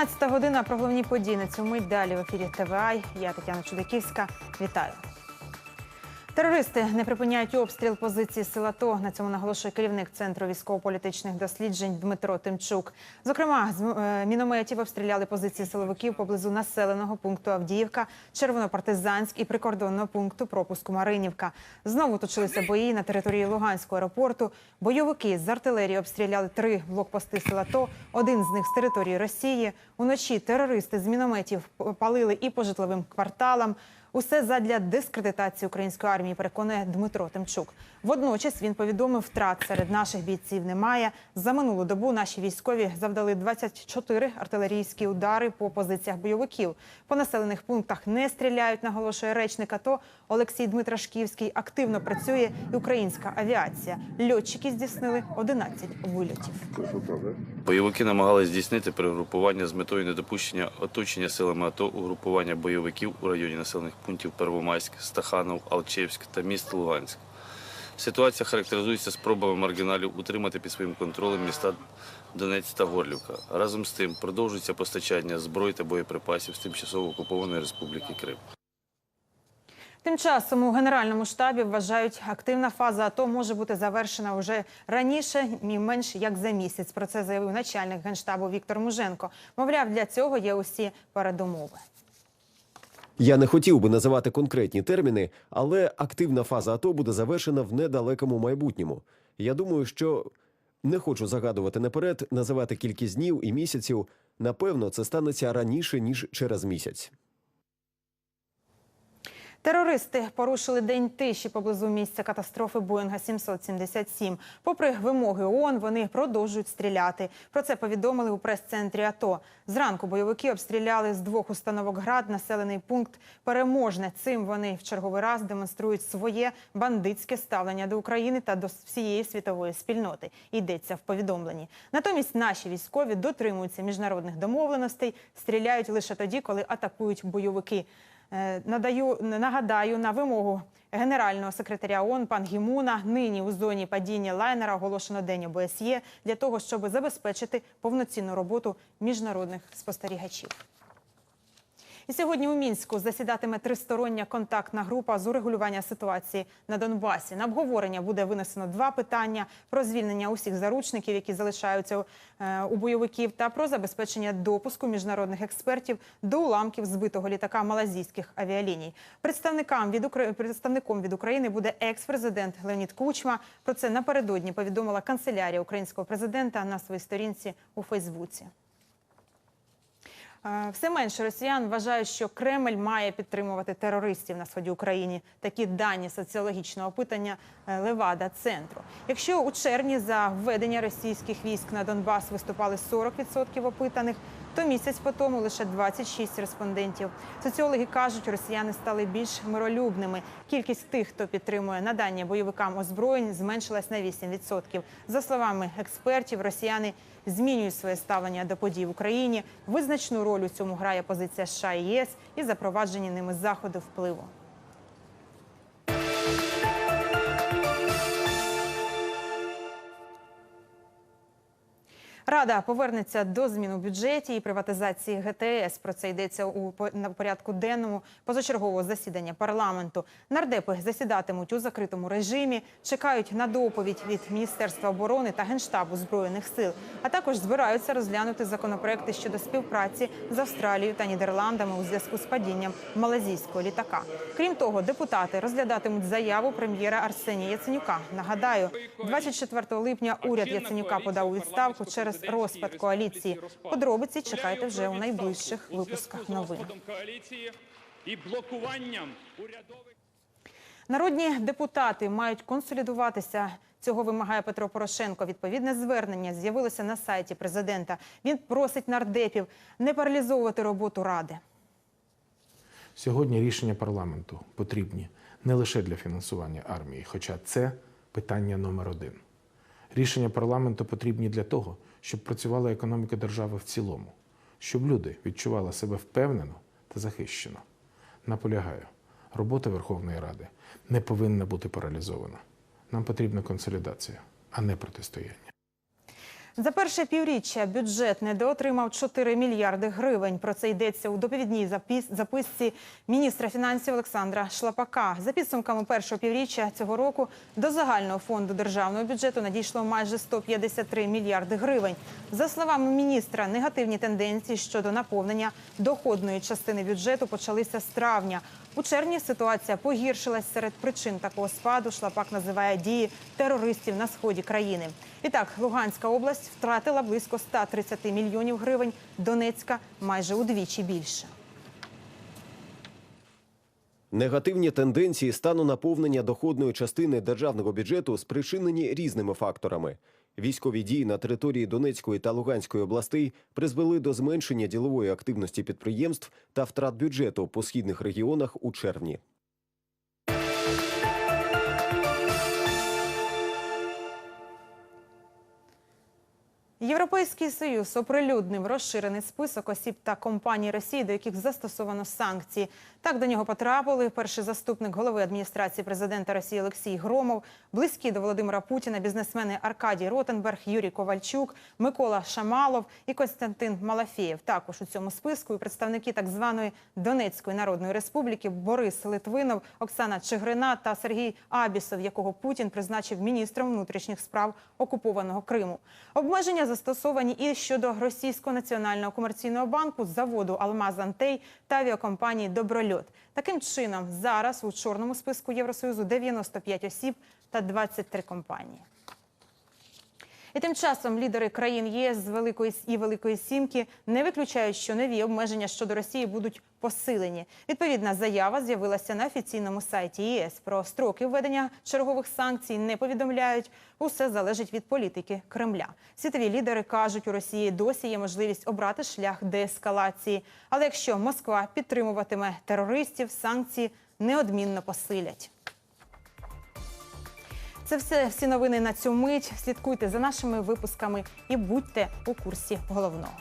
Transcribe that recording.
12 година про головні події на цьому й Далі в ефірі ТВА. Я Тетяна Чудаківська. Вітаю. Терористи не припиняють обстріл позиції сил АТО. На цьому наголошує керівник центру військово-політичних досліджень Дмитро Тимчук. Зокрема, з е, мінометів обстріляли позиції силовиків поблизу населеного пункту Авдіївка, Червонопартизанськ і прикордонного пункту пропуску Маринівка. Знову точилися бої на території Луганського аеропорту. Бойовики з артилерії обстріляли три блокпости сил АТО, один з них з території Росії. Уночі терористи з мінометів палили і по житловим кварталам. Усе задля дискредитації української армії, переконує Дмитро Тимчук. Водночас він повідомив, втрат серед наших бійців немає. За минулу добу наші військові завдали 24 артилерійські удари по позиціях бойовиків. По населених пунктах не стріляють, наголошує речник АТО Олексій Дмитрашківський. Активно працює і українська авіація. Льотчики здійснили 11 вильотів. Бойовики намагалися здійснити перегрупування з метою недопущення оточення силами АТО угрупування бойовиків у районі населених пунктів Первомайськ, Стаханов, Алчевськ та міст Луганськ. Ситуація характеризується спробами маргіналів утримати під своїм контролем міста Донець та Горлівка. Разом з тим продовжується постачання зброї та боєприпасів з тимчасово окупованої Республіки Крим. Тим часом у генеральному штабі вважають, активна фаза АТО може бути завершена вже раніше, ні менш як за місяць. Про це заявив начальник генштабу Віктор Муженко. Мовляв, для цього є усі передумови. Я не хотів би називати конкретні терміни, але активна фаза АТО буде завершена в недалекому майбутньому. Я думаю, що не хочу загадувати наперед, називати кількість днів і місяців. Напевно, це станеться раніше ніж через місяць. Терористи порушили день тиші поблизу місця катастрофи Боїнга 777. Попри вимоги ООН, вони продовжують стріляти. Про це повідомили у прес-центрі АТО. Зранку бойовики обстріляли з двох установок град населений пункт Переможне. Цим вони в черговий раз демонструють своє бандитське ставлення до України та до всієї світової спільноти. Йдеться в повідомленні. Натомість наші військові дотримуються міжнародних домовленостей, стріляють лише тоді, коли атакують бойовики. Е, Надаю нагадаю на вимогу генерального секретаря ООН пан Гімуна. Нині у зоні падіння лайнера оголошено день ОБСЄ для того, щоб забезпечити повноцінну роботу міжнародних спостерігачів. І сьогодні у мінську засідатиме тристороння контактна група з урегулювання ситуації на Донбасі. На обговорення буде винесено два питання: про звільнення усіх заручників, які залишаються е, у бойовиків, та про забезпечення допуску міжнародних експертів до уламків збитого літака малазійських авіаліній. Представникам від Укра... представником від України буде екс-президент Леонід Кучма. Про це напередодні повідомила канцелярія українського президента на своїй сторінці у Фейсбуці. Е, Все менше росіян вважають, що Кремль має підтримувати терористів на сході України. Такі дані соціологічного опитання е, Левада центру. Якщо у червні за введення російських військ на Донбас виступали 40% опитаних, то місяць по тому лише 26 респондентів. Соціологи кажуть, росіяни стали більш миролюбними. Кількість тих, хто підтримує надання бойовикам озброєнь, зменшилась на 8%. За словами експертів, росіяни змінюють своє ставлення до подій в Україні. Визначну роль у цьому грає позиція США і ЄС і запроваджені ними заходи впливу. Рада повернеться до змін у бюджеті і приватизації ГТС. Про це йдеться у на порядку денному позачергового засідання парламенту. Нардепи засідатимуть у закритому режимі, чекають на доповідь від Міністерства оборони та генштабу збройних сил. А також збираються розглянути законопроекти щодо співпраці з Австралією та Нідерландами у зв'язку з падінням малазійського літака. Крім того, депутати розглядатимуть заяву прем'єра Арсенія Яценюка. Нагадаю, 24 липня уряд Яценюка подав у відставку через розпад коаліції. Подробиці чекайте вже у найближчих випусках новин. і блокуванням урядових. Народні депутати мають консолідуватися. Цього вимагає Петро Порошенко. Відповідне звернення з'явилося на сайті президента. Він просить нардепів не паралізовувати роботу ради. Сьогодні рішення парламенту потрібні не лише для фінансування армії, хоча це питання номер один. Рішення парламенту потрібні для того, щоб працювала економіка держави в цілому, щоб люди відчували себе впевнено та захищено. Наполягаю, робота Верховної Ради не повинна бути паралізована. Нам потрібна консолідація, а не протистояння. За перше півріччя бюджет недоотримав 4 мільярди гривень. Про це йдеться у доповідній запис- записці міністра фінансів Олександра Шлапака. За підсумками першого півріччя цього року до загального фонду державного бюджету надійшло майже 153 мільярди гривень. За словами міністра, негативні тенденції щодо наповнення доходної частини бюджету почалися з травня. У червні ситуація погіршилась серед причин такого спаду. Шлапак називає дії терористів на сході країни. І так, Луганська область втратила близько 130 мільйонів гривень, Донецька майже удвічі більше. Негативні тенденції стану наповнення доходної частини державного бюджету спричинені різними факторами. Військові дії на території Донецької та Луганської областей призвели до зменшення ділової активності підприємств та втрат бюджету по східних регіонах у червні. Європейський союз оприлюднив розширений список осіб та компаній Росії, до яких застосовано санкції. Так до нього потрапили перший заступник голови адміністрації президента Росії Олексій Громов, близькі до Володимира Путіна бізнесмени Аркадій Ротенберг, Юрій Ковальчук, Микола Шамалов і Костянтин Малафєєв. Також у цьому списку і представники так званої Донецької народної республіки Борис Литвинов, Оксана Чигрина та Сергій Абісов, якого Путін призначив міністром внутрішніх справ окупованого Криму. Обмеження застосовані і щодо російського національного комерційного банку, заводу Алмаз Антей та авіакомпанії Доброльот. Таким чином, зараз у чорному списку Євросоюзу 95 осіб та 23 компанії. І тим часом лідери країн ЄС з великої і великої сімки не виключають, що нові обмеження щодо Росії будуть посилені. Відповідна заява з'явилася на офіційному сайті ЄС. Про строки введення чергових санкцій не повідомляють. Усе залежить від політики Кремля. Світові лідери кажуть, у Росії досі є можливість обрати шлях деескалації. Але якщо Москва підтримуватиме терористів, санкції неодмінно посилять. Це все всі новини на цю мить. Слідкуйте за нашими випусками і будьте у курсі головного.